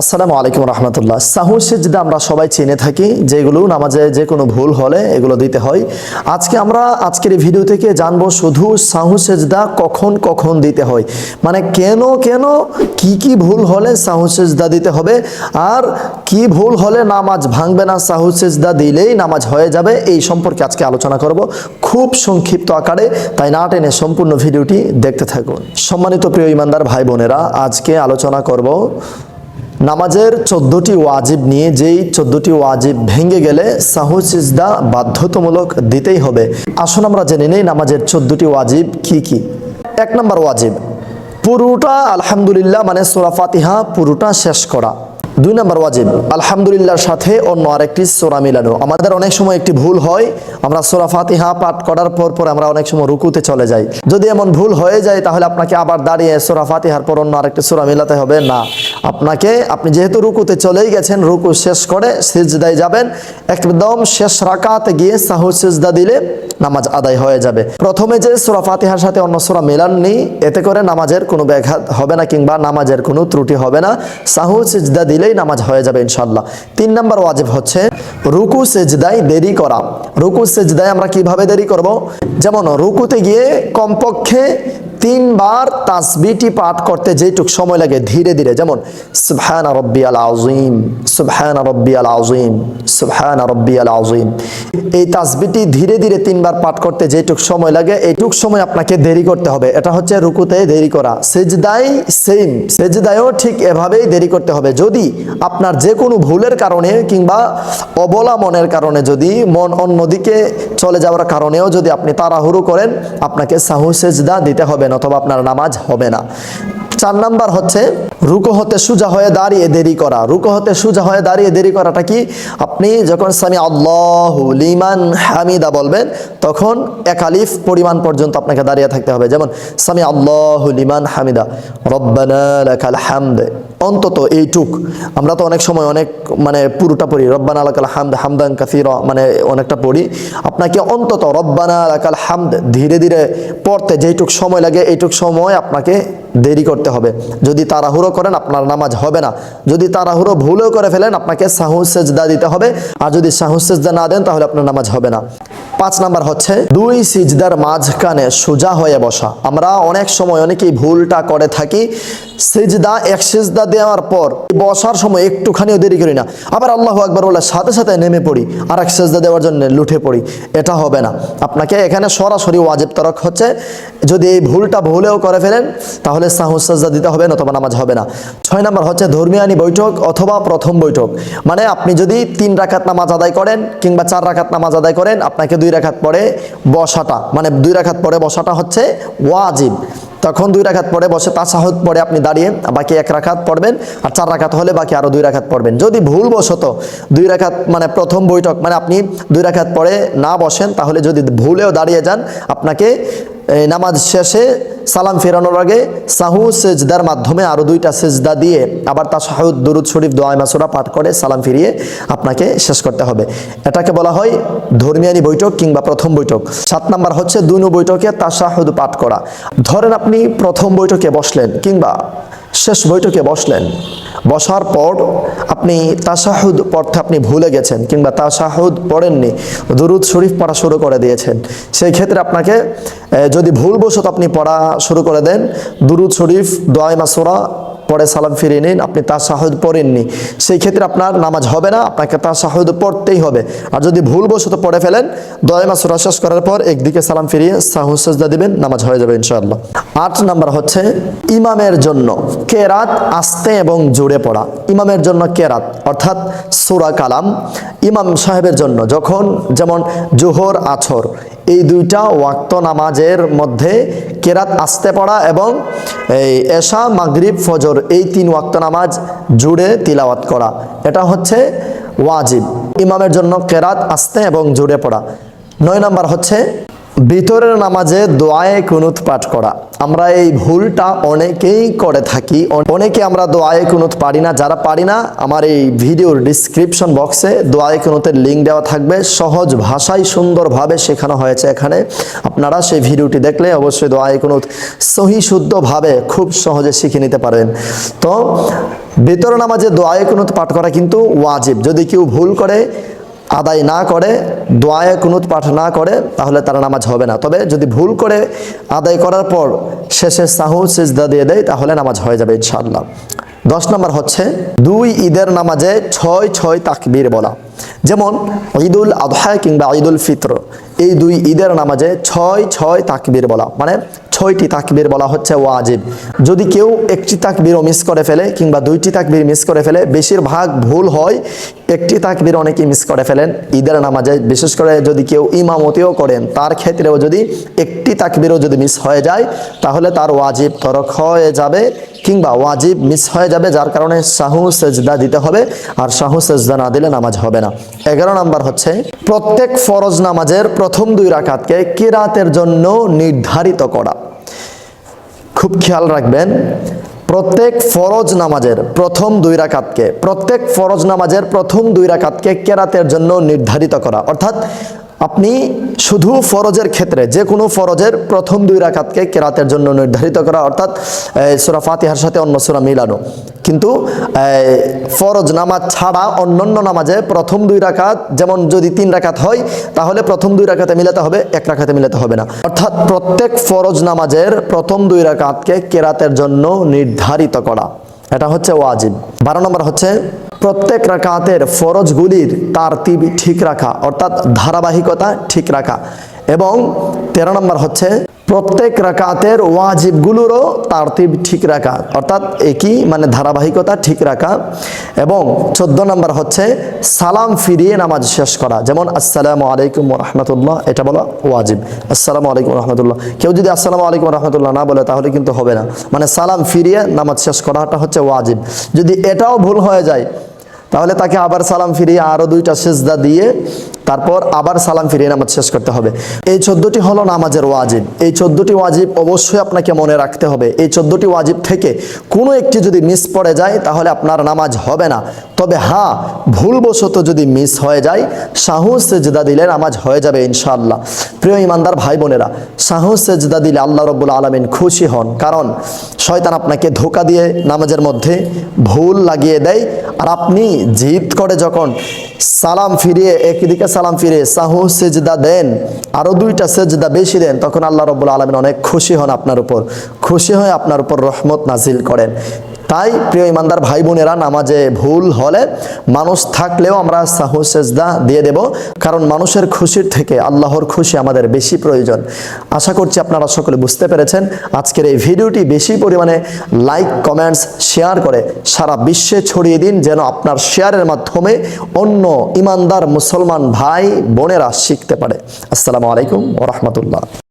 আসসালামু আলাইকুম রহমতুল্লাহ। সাহু সেজদা আমরা সবাই চিনে থাকি, যেগুলো নামাজে যে কোনো ভুল হলে এগুলো দিতে হয়। আজকে আমরা আজকের এই ভিডিও থেকে জানব শুধু সাহু সেজদা কখন কখন দিতে হয়। মানে কেন কেন, কি কি ভুল হলে সাহু সেজদা দিতে হবে, আর কি ভুল হলে নামাজ ভাঙবে না সাহু সেজদা দিলেই নামাজ হয়ে যাবে, এই সম্পর্কে আজকে আলোচনা করব খুব সংক্ষিপ্ত আকারে। তাই না টেনে সম্পূর্ণ ভিডিওটি দেখতে থাকুন। সম্মানিত প্রিয় ইমানদার ভাই বোনেরা আজকে আলোচনা করব নামাজের চোদ্দটি ওয়াজিব নিয়ে যেই চোদ্দটি ওয়াজিব ভেঙে গেলে সাহু সিজদা বাধ্যতামূলক দিতেই হবে। আসুন আমরা জেনে নেই নামাজের চোদ্দটি ওয়াজিব কি কি। এক নম্বর ওয়াজিব, পুরোটা আলহামদুলিল্লাহ মানে সোরাফাতিহা পুরোটা শেষ করা। দুই নম্বর ওয়াজিব, আলহামদুলিল্লাহর সাথে অন্য আরেকটি সোরা মিলানো। আমাদের অনেক সময় একটি ভুল হয়, আমরা সোরা ফাতিহা পাঠ করার পর পর আমরা অনেক সময় রুকুতে চলে যাই। যদি এমন ভুল হয়ে যায়, তাহলে আপনাকে আবার দাঁড়িয়ে সোরা ফাতিহার পর অন্য আরেকটি সোরা মিলাতে হবে। না, আপনাকে, আপনি যেহেতু রুকুতে চলেই গেছেন, রুকু শেষ করে সিজদায় যাবেন, একদম শেষ রাকাতে গিয়ে সাহু সিজদা দিলে নামাজ আদায় হয়ে যাবে। প্রথমে যে সোরা ফাতিহার সাথে অন্য সোরা মেলাননি, এতে করে নামাজের কোনো ব্যাঘাত হবে না কিংবা নামাজের কোনো ত্রুটি হবে না। সাহু সিজদা দিলেই নামাজ হয়ে যাবে ইনশাল্লাহ তিন নম্বর ওয়াজিব হচ্ছে রুকু, সেজদায় দেরি করা। রুকু, সেজদায় আমরা কীভাবে দেরি করব? যেমন রুকুতে গিয়ে কমপক্ষে তিনবার তাসবিটি পাঠ করতে যেটুক সময় লাগে ধীরে ধীরে। যেমন, সুবহান রব্বি আল আজিম সুবহান রব্বি আল আজিম সুবহান রব্বি আল আজিম এই তাসবিটি ধীরে ধীরে তিনবার পাঠ করতে যেটুক সময় লাগে এইটুক সময় আপনাকে দেরি করতে হবে। এটা হচ্ছে রুকুতে দেরি করা। সেজদাই সেম, সেজদায়ও ঠিক এভাবেই দেরি করতে হবে। যদি আপনার যে কোনো ভুলের কারণে কিংবা অবলা মনের কারণে যদি মন অন্যদিকে চলে যাওয়ার কারণেও যদি আপনি তাড়াহুড়ো করেন, আপনাকে সাহু সেজদা দিতে হবে না। অথবা আপনার নামাজ হবে না। চার নাম্বার হচ্ছে, রুকো হতে সুজা হয়ে দাঁড়িয়ে দেরি করা। রুকো হতে সুজা হয়ে দাঁড়িয়ে দেরি করাটা কি? আপনি যখন সামি আল্লাহ লিমান হামিদা বলবেন, তখন একালিফ পরিমাণ পর্যন্ত আপনাকে দাঁড়িয়ে থাকতে হবে। যেমন, সামি আল্লাহ লিমান হামিদা, রব্বানা লাকাল হামদ। অন্তত এইটুক। আমরা তো অনেক সময় অনেক মানে পুরোটা পড়ি, রব্বানা লাকাল হামদ হামদান কাসির মানে অনেকটা পড়ি। আপনাকে অন্তত রব্বানা লাকাল হামদ ধীরে ধীরে পড়তে যেইটুক সময় লাগে, এইটুক সময় আপনাকে দেরি করতে হবে। যদি তাড়াহুড়ো করেন, আপনার নামাজ হবে না। যদি তাড়াহুড়ো ভুলেও করে ফেলেন, আপনাকে সাহু সেজদা দিতে হবে। আর যদি সাহু সেজদা না দেন, তাহলে আপনার নামাজ হবে না। পাঁচ নাম্বার হচ্ছে, দুই সিজদার মাঝখানে সোজা হয়ে বসা। আমরা অনেক সময় অনেকেই ভুলটা করে থাকি, সিজদা এক সিজদা দেওয়ার পর বসার সময় একটুখানিও দেরি করি না। আবার আল্লাহ একবার বলে, সাথে সাথে নেমে পড়ি, আর এক সিজদা দেওয়ার জন্য লুঠে পড়ি। এটা হবে না। আপনাকে এখানে সরাসরি ওয়াজিব তরক হচ্ছে, যদি এই ভুলটা ভুলেও করে ফেলেন, তাহলে সাহু সাজদা দিতে হবে না অথবা নামাজ হবে না। ছয় নম্বর হচ্ছে, ধর্মিয়ানি বৈঠক অথবা প্রথম বৈঠক। মানে আপনি যদি তিন রাখাত নামাজ আদায় করেন কিংবা চার রাখাত নামাজ আদায় করেন, আপনাকে দুই রাখাত পরে বসাটা মানে দুই রাখাত পরে বসাটা হচ্ছে ওয়াজিব। তখন দুই রাখাত পরে বসে তাসাহুদ পরে আপনি দাঁড়িয়ে বাকি এক রাখাত পড়বেন আর চার রাখাত হলে বাকি আরও দুই রাখাত পড়বেন। যদি ভুল বসত, দুই রাখাত মানে প্রথম বৈঠক মানে আপনি দুই রাখাত পরে না বসেন, তাহলে যদি ভুলেও দাঁড়িয়ে যান, আপনাকে নামাজ শেষে সালাম ফেরানোর আগে সাহু সেজদার মাধ্যমে আরও দুইটা সেজদা দিয়ে আবার তা শাহুদ দুরুদ শরীফ দোয়া মাসুরা পাঠ করে সালাম ফিরিয়ে আপনাকে শেষ করতে হবে। এটাকে বলা হয় ধর্মিয়ানি বৈঠক কিংবা প্রথম বৈঠক। সাত নাম্বার হচ্ছে দুনু বৈঠকে তাশাহুদ পাঠ করা। ধরেন আপনি প্রথম বৈঠকে বসলেন কিংবা শেষ বৈঠকে বসলেন। বসার পর আপনি তাসাহুদ পড়তে আপনি ভুলে গেছেন কিংবা তাসাহুদ পড়েননি, দুরুদ শরীফ পড়া শুরু করে দিয়েছেন। সেই ক্ষেত্রে আপনাকে যদি ভুলবশত আপনি পড়া শুরু করে দেন, দুরুদ শরীফ দোয়াই মাসোরা পরে সালাম ফিরিয়ে নিন, আপনি তাশাহুদ পড়েননি। সেই ক্ষেত্রে আপনার নামাজ হবে না, আপনাকে তাশাহুদ পড়তেই হবে। আর যদি ভুলবশত পড়ে ফেলেন দোয়াই মাস শেষ করার পর একদিকে সালাম ফিরিয়ে সাহু সেজদা দিবেন, নামাজ হয়ে যাবে ইনশাআল্লাহ। আট নাম্বার হচ্ছে, ইমামের জন্য কেরাত আস্তে এবং জোরে পড়া। ইমামের জন্য কেরাত, অর্থাৎ সুরা কালাম, ইমাম সাহেবের জন্য যখন যেমন জোহর, আছর, এই দুইটা ওয়াক্ত নামাজের মধ্যে কেরাত আস্তে পড়া এবং এই এশা, মাগরিব, ফজর এই তিন ওয়াক্ত নামাজ জুড়ে তিলাওয়াত করা। এটা হচ্ছে ওয়াজিব। ইমামের জন্য কেরাত আসতে এবং জুড়ে পড়া। নয় নাম্বার হচ্ছে ভিতরের নামাজে দোয়ায়ে কুনুত পাঠ করা। আমরা এই ভুলটা অনেকেই করে থাকি। অনেকে আমরা দোয়ায়ে কুনুত পারি না। যারা পারি না, আমার এই ভিডিওর ডিসক্রিপশন বক্সে দোয়ায়ে কুনুতের লিঙ্ক দেওয়া থাকবে। সহজ ভাষায়, সুন্দরভাবে শেখানো হয়েছে এখানে। আপনারা সেই ভিডিওটি দেখলে অবশ্যই দোয়ায়ে কুনুত সহি, শুদ্ধভাবে খুব সহজে শিখে নিতে পারবেন। তো ভিতর নামাজে দোয়ায়ে কুনুত পাঠ করা কিন্তু ওয়াজিব। যদি কেউ ভুল করে আদায় না করে, দোয়ায় কুনুত পাঠ না করে, তাহলে তার নামাজ হবে না। তবে যদি ভুল করে আদায় করার পর শেষে সাহু, সিজদা দিয়ে দেয়, তাহলে নামাজ হয়ে যাবে ইনশাআল্লাহ। দশ নম্বর হচ্ছে, দুই ঈদের নামাজে ছয় ছয় তাকবীর বলা। যেমন ঈদুল আদহা কিংবা ঈদুল ফিত্র, এই দুই ঈদের নামাজে ছয় ছয় তাকবীর বলা। মানে ছয়টি তাকবির বলা হচ্ছে ওয়াজিব। যদি কেউ একটি তাকবীরও মিস করে ফেলে কিংবা দুইটি তাকবির মিস করে ফেলে, বেশিরভাগ ভুল হয়, একটি তাকবির অনেকেই মিস করে ফেলেন। ঈদের নামাজে বিশেষ করে যদি কেউ ইমামতিও করেন, তার ক্ষেত্রেও যদি একটি তাকবিরও যদি মিস হয়ে যায়, তাহলে তার ওয়াজিব তরক হয়ে যাবে কিংবা ওয়াজিব মিস হয়ে যাবে, যার কারণে শাহু সেজদা দিতে হবে আর শাহু সেজদা না দিলে নামাজ হবে না। এগারো নাম্বার হচ্ছে, প্রত্যেক ফরজ নামাজের প্রথম দুই রাকাতকে কিরাতের জন্য নির্ধারিত করা। খুব খেয়াল রাখবেন, প্রত্যেক ফরজ নামাজের প্রথম দুই রাকাতকে, প্রত্যেক ফরজ নামাজের প্রথম দুই রাকাতকে কেরাতের জন্য নির্ধারিত করা। অর্থাৎ আপনি শুধু ফরজের ক্ষেত্রে, যে কোনো ফরজের প্রথম দুই রাকাতকে কেরাতের জন্য নির্ধারিত করা, অর্থাৎ সুরা ফাতিহার সাথে অন্য সুরা মিলানো। কিন্তু ফরজ নামাজ ছাড়া অন্যান্য নামাজে প্রথম দুই রাকাত, যেমন যদি তিন রাকাত হয়, তাহলে প্রথম দুই রাকাতে মিলাতে হবে, এক রাকাতে মিলাতে হবে না। অর্থাৎ, প্রত্যেক ফরজ নামাজের প্রথম দুই রাকাতকে কেরাতের জন্য নির্ধারিত করা। এটা হচ্ছে ওয়াজিব। বারো নম্বর হচ্ছে প্রত্যেক রাকাতের ফরজগুলির তার তিবি ঠিক রাখা, অর্থাৎ ধারাবাহিকতা ঠিক রাখা। এবং তেরো নম্বর হচ্ছে, প্রত্যেক রাকাতের ওয়াজিবগুলোরও তারতিব ঠিক রাখা, অর্থাৎ একই মানে ধারাবাহিকতা ঠিক রাখা। এবং চোদ্দ নম্বর হচ্ছে, সালাম ফিরিয়ে নামাজ শেষ করা। যেমন, আসসালামু আলাইকুম রহমতুল্লাহ এটা বলা ওয়াজিব। আসসালামু আলাইকুম রহমতুল্লাহ কেউ যদি আসসালামু আলাইকুম রহমতুল্লাহ না বলে, তাহলে কিন্তু হবে না। মানে সালাম ফিরিয়ে নামাজ শেষ করাটা হচ্ছে ওয়াজিব। যদি এটাও ভুল হয়ে যায় তাহলে তাকে আবার সালাম ফিরিয়ে আরও দুইটা সেজদা দিয়ে তারপর আবার সালাম ফিরিয়ে নামাজ শেষ করতে হবে। এই চোদ্দটি হলো নামাজের ওয়াজিব। এই চোদ্দটি ওয়াজিব অবশ্যই আপনাকে মনে রাখতে হবে। এই চোদ্দটি ওয়াজিব থেকে কোনো একটি যদি মিস পড়ে যায়, তাহলে আপনার নামাজ হবে না। তবে হ্যাঁ ভুলবশত যদি মিস হয়ে যায় শাহু সেজদা দিলে নামাজ হয়ে যাবে ইনশাআল্লাহ। প্রিয় ইমানদার ভাই বোনেরা শাহু সেজদা দিলে আল্লাহ রব্বুল আলমিন খুশি হন। কারণ শয়তান আপনাকে ধোকা দিয়ে নামাজের মধ্যে ভুল লাগিয়ে দেয়। আর আপনি জিদ করে যখন সালাম ফিরিয়ে একদিকে সালাম ফিরে সাহু সেজদা দেন আরও দুইটা সেজদা বেশি দেন, তখন আল্লাহ রব্বুল আলমিন অনেক খুশি হন আপনার উপর। খুশি হয়ে আপনার উপর রহমত নাজিল করেন। তাই প্রিয় ইমানদার ভাই বোনেরা, নামাজে ভুল হলে মানুষ থাকলেও আমরা সাহু, সেজদা দিয়ে দেব। কারণ মানুষের খুশির থেকে আল্লাহর খুশি আমাদের বেশি প্রয়োজন। আশা করছি আপনারা সকলে বুঝতে পেরেছেন। আজকের এই ভিডিওটি বেশি পরিমাণে লাইক, কমেন্টস, শেয়ার করে সারা বিশ্বে ছড়িয়ে দিন, যেন আপনার শেয়ারের মাধ্যমে অন্য ইমানদার মুসলমান ভাই বোনেরা শিখতে পারে। আসসালামু আলাইকুম ও রহমতুল্লাহ।